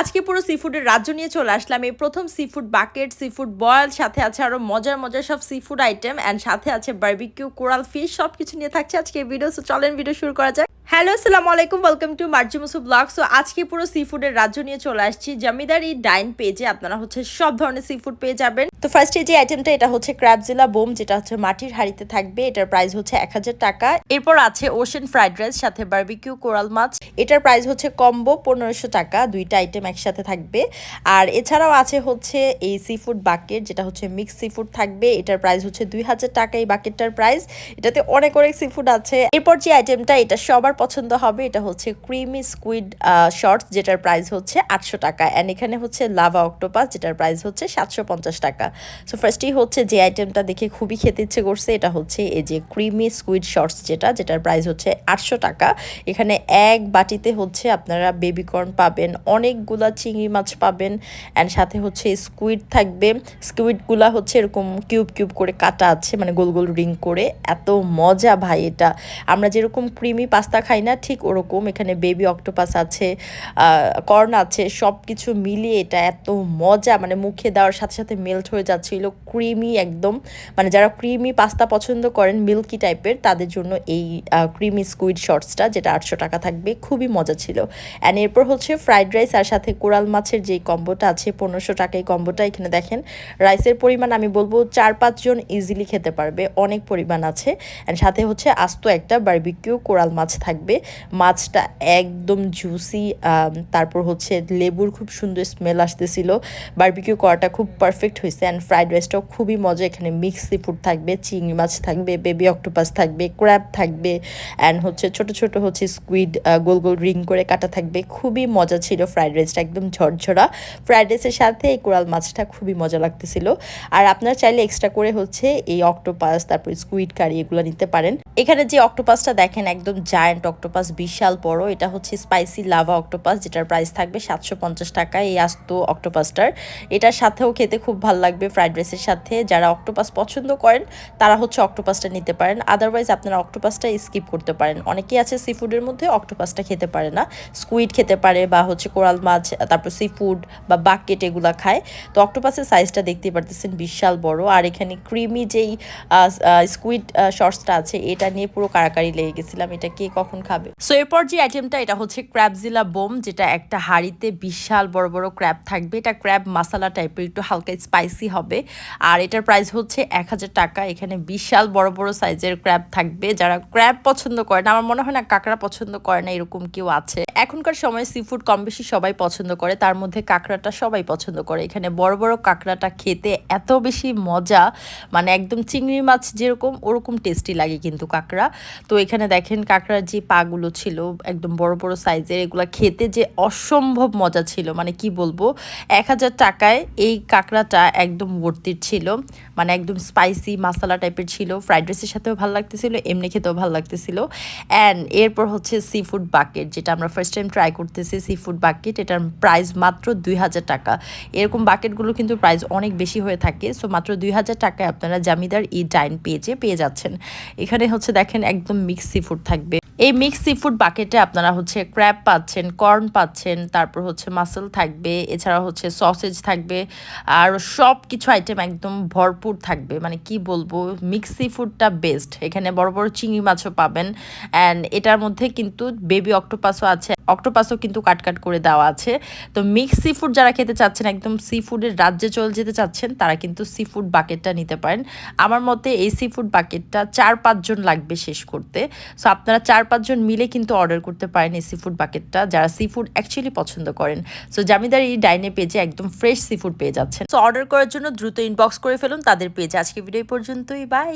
আজকে পুরো সি ফুডের রাজ্য নিয়ে চলে আসলাম। এই প্রথম seafood bucket seafood boil সাথে আছে আরও মজার মজার সব সি ফুড আইটেম অ্যান্ড সাথে আছে বার্বিকিউ কোরাল ফিশ সব কিছু নিয়ে থাকছে আজকে ভিডিও চলেন ভিডিও শুরু করা যাক। হ্যালো আসসালামু আলাইকুম ওয়েলকাম টু মার্জিমুসু ব্লগ সো আজকে পুরো সি ফুডের রাজ্য নিয়ে চলে আসছি। জমিদার এই ডাইন পেজে আপনারা হচ্ছে সব ধরনের সি ফুড পেয়ে যাবেন। তো ফার্স্টে যে আইটেমটা এটা হচ্ছে ক্র্যাবজিলা বোম, যেটা হচ্ছে মাটির হাড়িতে থাকবে। এটার প্রাইস হচ্ছে এক হাজার টাকা। এরপর আছে ওশেন ফ্রাইড রাইস সাথে বার্বিকিউ কোরাল মাছ। এটার প্রাইস হচ্ছে কম্বো পনেরোশো টাকা। দুইটা আইটেম একসাথে থাকবে। আর এছাড়াও আছে হচ্ছে এই সি ফুড বাকেট যেটা হচ্ছে মিক্স সি ফুড থাকবে। এটার প্রাইস হচ্ছে দুই হাজার টাকা এই বাকেটটার প্রাইস এটাতে অনেক অনেক সি ফুড আছে। এরপর যে আইটেমটা এটা সবার পছন্দ হবে, এটা হচ্ছে ক্রিমি স্কুইড শর্টস যেটার প্রাইস হচ্ছে আটশো টাকা। অ্যান্ড এখানে হচ্ছে লাভা অক্টোপাস যেটার প্রাইস হচ্ছে সাতশো পঞ্চাশ টাকা। সো ফার্স্টেই হচ্ছে যে আইটেমটা দেখে খুবই খেতে ইচ্ছে করছে, এটা হচ্ছে এই যে ক্রিমি স্কুইড শর্টস যেটা, যেটার প্রাইস হচ্ছে আটশো টাকা। এখানে এক বাটিতে হচ্ছে আপনারা বেবিকর্ন পাবেন, অনেকগুলা চিংড়ি মাছ পাবেন অ্যান্ড সাথে হচ্ছে স্কুইড থাকবে। স্কুইডগুলা হচ্ছে এরকম কিউব কিউব করে কাটা আছে মানে গোল গোল রিং করে। এত মজা ভাই এটা। আমরা যেরকম ক্রিমি পাস্তা খাই না ঠিক ওরকম। এখানে বেবি অক্টোপাস আছে কর্ন আছে সব কিছু মিলিয়ে এটা এত মজা। মানে মুখে দেওয়ার সাথে সাথে মেল্ট হয়ে যাচ্ছিল ক্রিমি একদম। মানে যারা ক্রিমি পাস্তা পছন্দ করেন মিল্কি টাইপের তাদের জন্য এই ক্রিমি স্কুইড শর্টসটা যেটা আটশো টাকা থাকবে, খুবই মজা ছিল। অ্যান্ড এরপর হচ্ছে ফ্রাইড রাইস আর সাথে কোরাল মাছের যেই কম্বোটা আছে, পনেরোশো টাকা এই কম্বোটা, এখানে দেখেন রাইসের পরিমাণ আমি বলব চার পাঁচজন ইজিলি খেতে পারবে, অনেক পরিমাণ আছে। অ্যান্ড সাথে হচ্ছে আস্ত একটা বার্বিকিউ কোরাল মাছ থাকবে। মাছটা একদম জুসি তারপর হচ্ছে লেবুর খুব সুন্দর স্মেল আসতেছিল। বার্বিকিউ করাটা খুব পারফেক্ট হয়েছে অ্যান্ড ফ্রাইড রাইসটাও খুবই মজা। এখানে মিক্স সি ফুড থাকবে, চিংড়ি মাছ থাকবে বেবি অক্টোপাস থাকবে ক্র্যাব থাকবে অ্যান্ড হচ্ছে ছোট ছোট হচ্ছে স্কুইড গোল গোল রিং করে কাটা থাকবে। খুবই মজা ছিল ফ্রাইড রাইসটা একদম ঝরঝরা। ফ্রাইড রাইসের সাথে এই কোরাল মাছটা খুবই মজা লাগতেছিল। আর আপনারা চাইলে এক্সট্রা করে হচ্ছে এই অক্টোপাস তারপর স্কুইড কারি এগুলো নিতে পারেন। এখানে যে অক্টোপাসটা দেখেন, একদম জায়ান্ট অক্টোপাস বিশাল বড়। এটা হচ্ছে স্পাইসি লাভা অক্টোপাস যেটার প্রাইস থাকবে সাতশো পঞ্চাশ টাকা এই আস্ত অক্টোপাসটার এটার সাথেও খেতে খুব ভালো লাগবে ফ্রাইড রাইসের সাথে। যারা অক্টোপাস পছন্দ করেন, তারা হচ্ছে অক্টোপাসটা নিতে পারেন। আদারওয়াইজ আপনারা অক্টোপাসটা স্কিপ করতে পারেন। অনেকেই আছে সি ফুডের মধ্যে অক্টোপাসটা খেতে পারে না। স্কুইড খেতে পারে বা হচ্ছে কোরাল মাছ, তারপর সি ফুড বা বাকেট এগুলা খায়। তো অক্টোপাসের সাইজটা দেখতে পারতেছেন বিশাল বড়। আর এখানে ক্রিমি যেই স্কুইড শর্টসটা আছে, এটা নিয়ে পুরো কারাকারি লেগে গেছিলাম। এটা কে কখন খাবে। সো এরপর যে আইটেমটা এটা হচ্ছে ক্র্যাবজিলা বোম, যেটা একটা হাঁড়িতে বিশাল বড় বড় ক্র্যাব থাকবে। এটা ক্র্যাব মশালা টাইপের একটু হালকা স্পাইসি হবে। আর এটার প্রাইস হচ্ছে এক হাজার টাকা। এখানে বিশাল বড় বড় সাইজের ক্র্যাব থাকবে। যারা ক্র্যাব পছন্দ করে না, আমার মনে হয় না কাঁকড়া পছন্দ করে না, এরকম কেউ আছে। এখনকার সময় সি ফুড কম বেশি সবাই পছন্দ করে, তার মধ্যে কাঁকড়াটা সবাই পছন্দ করে। এখানে বড় বড় কাঁকড়াটা খেতে এত বেশি মজা মানে একদম চিংড়ি মাছ যেরকম, ওরকম টেস্টি লাগে কিন্তু কাঁকড়া। তো এখানে দেখেন কাঁকড়ার যে পাগুলো ছিল, একদম বড় বড় সাইজের এগুলো খেতে যে অসম্ভব মজা ছিল। মানে কি বলব, এক হাজার টাকায় এই কাঁকড়াটা একদম ভর্তির ছিল। মানে একদম স্পাইসি মশলা টাইপের ছিল। ফ্রাইড রাইসের সাথেও ভালো লাগতেছিল, এমনি খেতেও ভালো লাগতেছিল। অ্যান্ড এরপর হচ্ছে সি ফুড বাকেট যেটা আমরা ফার্স্ট টাইম ট্রাই করতেছি সি ফুড বাকেট এটার প্রাইস মাত্র দুই হাজার টাকা। এরকম বাকেটগুলো কিন্তু প্রাইস অনেক বেশি হয়ে থাকে। সো মাত্র দুই হাজার টাকায় আপনারা জামিদার ই ডাইন পেজে পেয়ে যাচ্ছেন। এখানে হচ্ছে দেখেন একদম মিক্স সি ফুড থাকবে। এই মিক্স সি ফুড বাকেটে আপনারা হচ্ছে ক্র্যাব পাচ্ছেন কর্ন পাচ্ছেন, তারপর হচ্ছে মাসেল থাকবে, এছাড়া হচ্ছে সসেজ থাকবে, আর সব কিছু আইটেম একদম ভরপুর থাকবে। মানে কি বলব মিক্স সি ফুডটা বেস্ট এখানে বড় বড় চিংড়ি মাছও পাবেন। অ্যান্ড এটার মধ্যে কিন্তু বেবি অক্টোপাসও আছে। অক্টোপাসও কিন্তু কাট কাট করে দেওয়া আছে। তো মিক্স সি ফুড যারা খেতে চাচ্ছেন, একদম সি ফুডের রাজ্যে চলে যেতে চাচ্ছেন, তারা কিন্তু সি ফুড বাকেটটা নিতে পারেন। আমার মতে এই সি ফুড বাকেটটা চার পাঁচজন লাগবে শেষ করতে। সো আপনারা চার পাঁচজন মিলে কিন্তু অর্ডার করতে পারেন এই সি ফুড বাকেটটা যারা সি ফুড অ্যাকচুয়ালি পছন্দ করেন। সো জামিদার এই ডাইনে পেজে একদম ফ্রেশ সি ফুড পেয়ে যাচ্ছেন। সো অর্ডার করার জন্য দ্রুত ইনবক্স করে ফেলুন, তাদের পেজে আজকে ভিডিও পর্যন্তই বাই